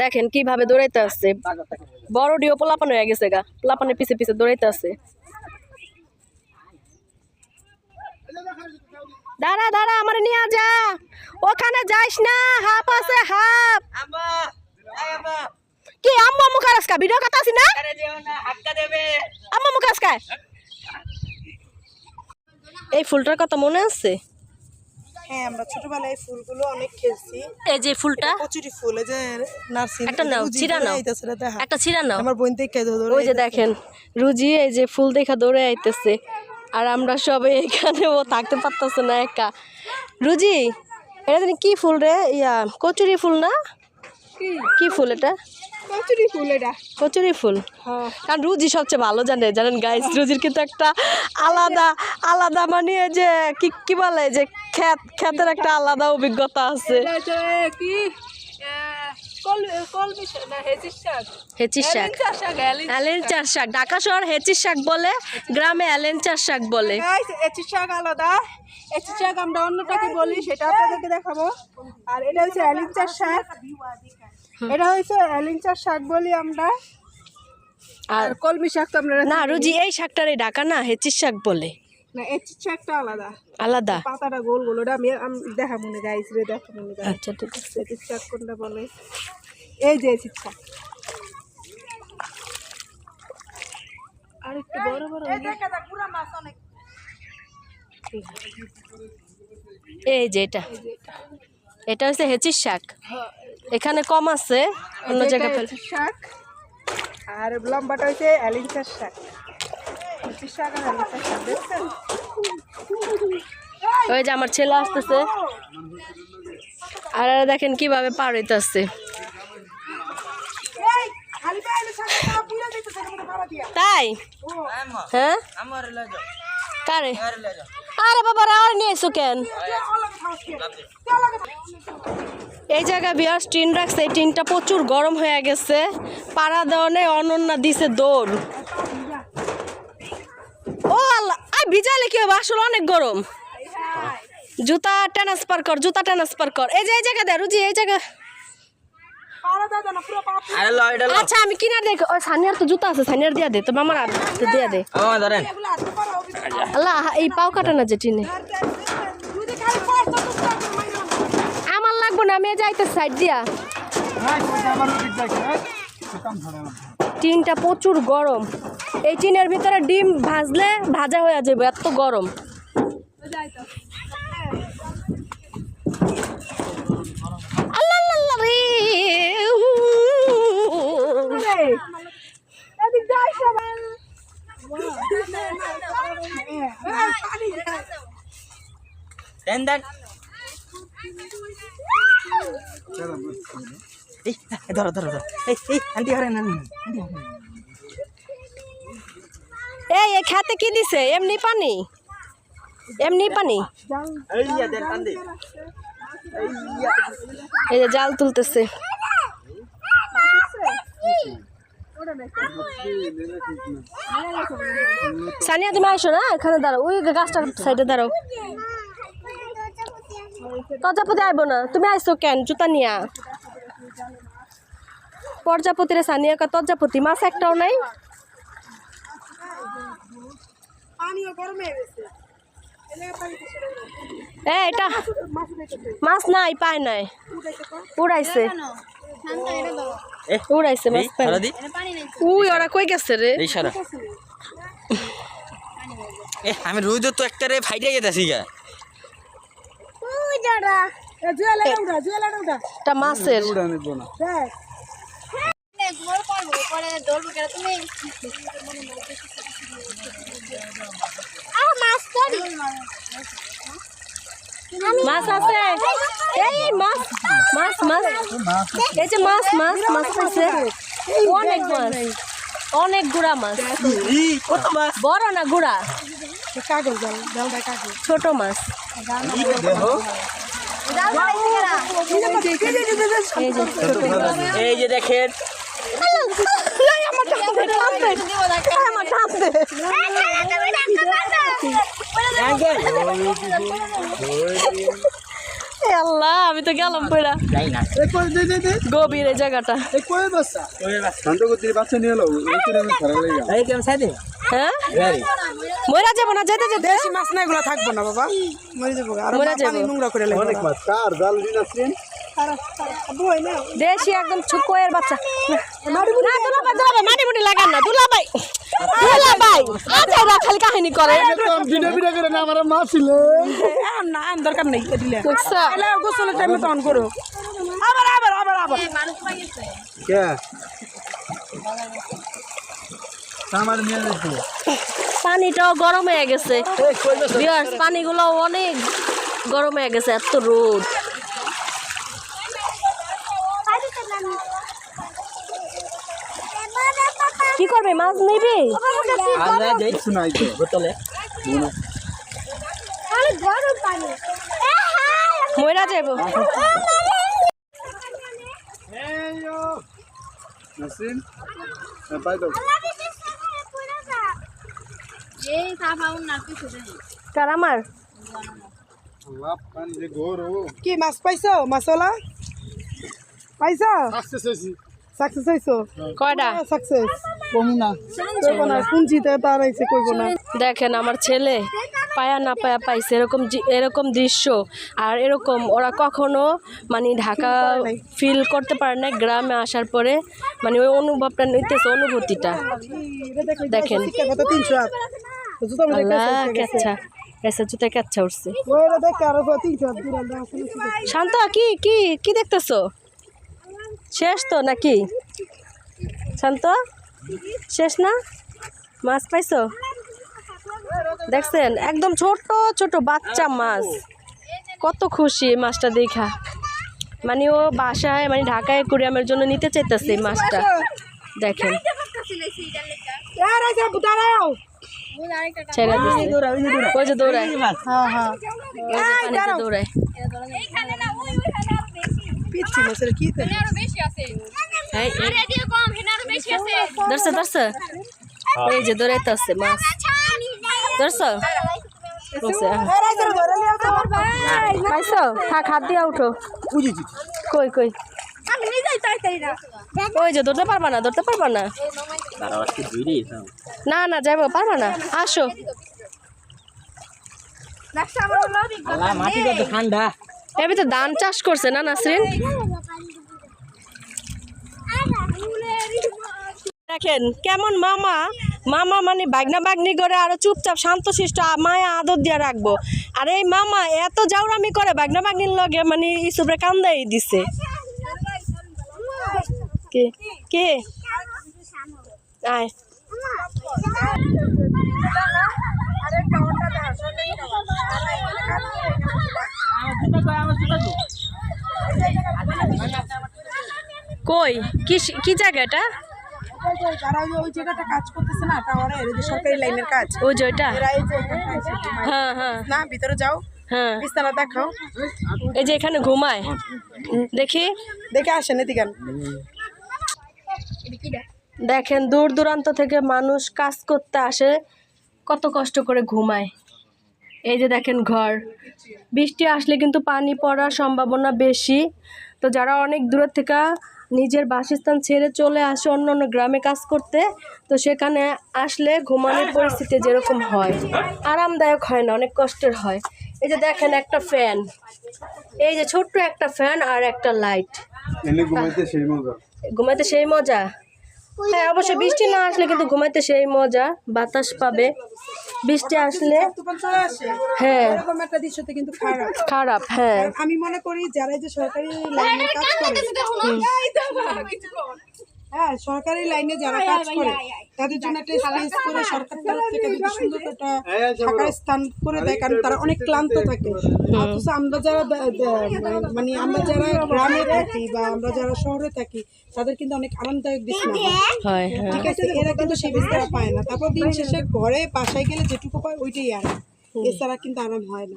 দেখেন কীভাবে দৌড়াইতে আসছে। বড় ডিও পোলাপান হয়ে গেছে গা। পোলাপানের পিছে পিছে দৌড়াইতে আছে দাঁড়া দাঁড়া আমার নিয়ে যা। ওখানে যাইস না হাফ আছে হাফ। কি আম্মা মুখার আজকা? ভিডিও কথা আছি না? আম্মা মুখার আজকা? এই ফুলটার কথা মনে আছে? হ্যাঁ আমরা ছোটবেলায় ফুলগুলো অনেক খেলছি। এই যে ফুলটা? কচুরি ফুল এই যে নার্সিং একটা নাও, ছিঁড়া নাও। একটা ছিড়া নাও। আমার বোন থেকে ধরে ওই যে দেখেন রুজি এই যে ফুল দেখা দৌড়ে আইতেছে। আর আমরা সবাই এখানে ও থাকতে পারতেছে না একা। রুজি এটা কি ফুল রে? ইয়া কচুরি ফুল না? কি? ফুল এটা? কচুরি ফুল এটা। কচুরি ফুল? হ্যাঁ। কারণ রুজি সবচেয়ে ভালো জানে জানেন গাইস রুজির কিন্তু একটা আলাদা আলাদা মানে যে কি কি বলে যে ক্ষেত ক্ষেতের একটা আলাদা অভিজ্ঞতা আছে। কি? অ্যালেঞ্চার শাক। ঢাকা শহর হেচির শাক বলে গ্রামে অ্যালেঞ্চার শাক বলে। শাক আলাদা। শাক আমরা অন্যটাকে বলি সেটা আপনাদেরকে দেখাবো। আর এটা হচ্ছে অ্যালিঞ্চার শাক। এটা হচ্ছে অ্যালিঞ্চার শাক বলি আমরা। আর আর কলমি শাক তো আমরা না রুজি এই শাকটারে ডাকা না হেচির শাক বলে। না আলাদা। আলাদা? পাতাটা গোল গোল ওটা আমি দেখা মনে গাইস রে দেখা মনে আচ্ছা ঠিক আছে। কোনটা বলে? এই যে এচি আর একটু বড় বড় এই যে এটা। এটা হচ্ছে হেচির শাক। এখানে কম আছে অন্য জায়গায় শাক। আর লম্বাটা হচ্ছে অ্যালিঞ্চার শাক। ওই যে আমার ছেলে আসতেছে। আর দেখেন কীভাবে পার দিয়া তাই? হ্যাঁ? আরে বাবা, আর নিয়ে এসো কেন? এই জায়গায় বিয়ার টিন রাখছে, এই টিনটা প্রচুর গরম হয়ে গেছে। পাড়া দেওয়ানে অনন্যা দিছে দৌড়। ভিজালে কি হবে? আসলে অনেক গরম। জুতা ট্রান্সফার কর জুতা ট্রান্সফার কর। এই যে এই জায়গা দে রুজি এই জায়গা। আচ্ছা আমি কিনার দেখ। ওই সানিয়ার তো জুতা আছে সানিয়ার দিয়া দে তো মামার দিয়া দে। আল্লাহ এই পাও কাটা না যে টিনে। আমার লাগবো না আমি যাইতে সাইড দিয়া। টিনটা প্রচুর গরম। এই টিনের ভিতরে ডিম ভাজলে ভাজা হয়ে যাবে, এত গরম। দেন দেন। ধরো ধরো ধরো। এই আন্টি হরেন আন্টি হরেন এই খেতে কি দিছে? এমনি পানি? এমনি পানি? এই যে জাল তুলতেছে। সানিয়া তুমি আসো না? এখানে দাঁড়াও। ওই গাছটার সাইডে দাঁড়াও। প্রজাপতি আইব না। তুমি আইসো কেন? জুতা নিয়া। প্রজাপতিরে সানিয়া কা তজাপতি মাছ একটাও নাই? পানিও গরম হয়ে গেছে। এটা মাছ নাই পায় নাই। উড়াইছে। উড়াইছে মাছ পায় ধরো উই ওরা কই গেছে রে? এই এ আমি রোজ তো একটা রে ফাইটে যেতেছি গা। জুয়েলাটা মাছ আছে? এই মাছ মাছ মাছ। এই যে মাছ মাছ মাছ আছে। অনেক অনেক গুড়া মাছ মাছ। বড় না গুড়া? ছোট মাছ। এই যে দেখেন আল্লাহ আমি তো গেলাম পড়া যাই না গভীর জায়গাটা শান্তগতির বাচ্চা নিয়ে এলো ভিতরে আমি খারাপ লেগে এই কেমন সাইডে হ্যাঁ? মরা যাব না যেতে যেতে। দেশি মাছ না এগুলো থাকব না বাবা। মরে যাব। মরে যাব। নোংরা করে লাগবে অনেক মাছ। কার? জাল দিন আসছেন বই না দেশি একদম ছুকোয়ের বাচ্চা। না দুলাভাই দুলাভাই মাটি মুটি লাগান না আচ্ছা ওরা খালি কাহিনী করে। ভিডিও ভিডিও করে না আমার মা ছিল না দরকার নেই দিলে। গোসলের টাইমে তখন করো। আবার আবার আবার আবার। কে? আমার নিয়ে পানিটাও গরম হয়ে গেছে। ভিউয়ার্স পানিগুলো অনেক গরম হয়ে গেছে এত রোদ। কি করবে? মাছ নেবে? আমরা যাই কিছু নাই বোতলে ময়রা যাব হ্যাঁ কার আমার? কি মাছ পাইছো? মাছলা? পাইছো? আসতে চাইছি সাকসেস হইছো কয়টা? সাকসেস কমু না। কইবো না পুঞ্জিতে তার আইছে না। দেখেন আমার ছেলে পায়া না পায়া পাইছে এরকম এরকম দৃশ্য। আর এরকম ওরা কখনো মানে ঢাকা ফিল করতে পারে না গ্রামে আসার পরে মানে ওই অনুভবটা নিতেছে অনুভূতিটা। দেখেন। আল্লাহ কেচ্ছা উঠছে। শান্ত কি কি কি দেখতেছো? শেষ তো নাকি? শান্ত? শেষ না? মাছ পাইছো? দেখছেন একদম ছোট ছোট বাচ্চা মাছ। কত খুশি মাছটা দেখা। মানে ও বাসায় মানে ঢাকায় কুরিয়ামের জন্য নিতে চাইতেছে মাছটা। দেখেন। দৌড়ায় ধরছে ধরছে এই যে দৌড়াইতে আসছে মাছ ধরছো পাইছো থাক হাত দিয়া উঠো কই কই ওই যে ধরতে পারবা না ধরতে পারবা না না না যাইবো পারবা না আসো এবার তো ধান চাষ করছে না নাসরিন দেখেন, কেমন মামা? মামা মানে বাগনা বাগনি করে আরও চুপচাপ শান্তশিষ্ট আ- মায়া আদর দিয়ে রাখব। আর এই মামা এত জাউরামি করে বাগনা বাগনির লগে মানে ইসুপরে কান্দাই দিছে। কে? কে? আয়। কই? কি সি- কি জায়গা এটা? দেখেন, দূর দূরান্ত থেকে মানুষ কাজ করতে আসে, কত কষ্ট করে ঘুমায়। এই যে দেখেন ঘর। বৃষ্টি আসলে কিন্তু পানি পড়ার সম্ভাবনা বেশি। তো যারা অনেক দূরের থেকে নিজের বাসস্থান ছেড়ে চলে আসে অন্য অন্য গ্রামে কাজ করতে তো সেখানে আসলে ঘুমানোর পরিস্থিতি যেরকম হয় আরামদায়ক হয় না অনেক কষ্টের হয়। এই যে দেখেন একটা ফ্যান এই যে ছোট্ট একটা ফ্যান আর একটা লাইট। ঘুমাইতে সেই মজা। ঘুমাইতে সেই মজা। হ্যাঁ অবশ্যই বৃষ্টি না আসলে কিন্তু ঘুমাইতে সেই মজা বাতাস পাবে। বৃষ্টি আসলে হ্যাঁ। একটা দৃশ্যতে কিন্তু খারাপ। খারাপ হ্যাঁ। আমি মনে করি যারা যে সরকারি লাইনে কাজ করে। হ্যাঁ সরকারি লাইনে যারা কাজ করে তাদের জন্য একটা স্পেস করে সরকার তরফ থেকে যদি সুন্দর একটা থাকার স্থান করে দেয় কারণ তারা অনেক ক্লান্ত থাকে। অথচ আমরা যারা মানে আমরা যারা গ্রামে থাকি বা আমরা যারা শহরে থাকি তাদের কিন্তু অনেক আরামদায়ক বিছানা হয়। হয় হ্যাঁ। ঠিক আছে এরা কিন্তু সেই বিছানা পায় না। তারপর দিন শেষে ঘরে বাসায় গেলে যেটুকু পায় ওইটাই আরাম এছাড়া কিন্তু আরাম হয় না।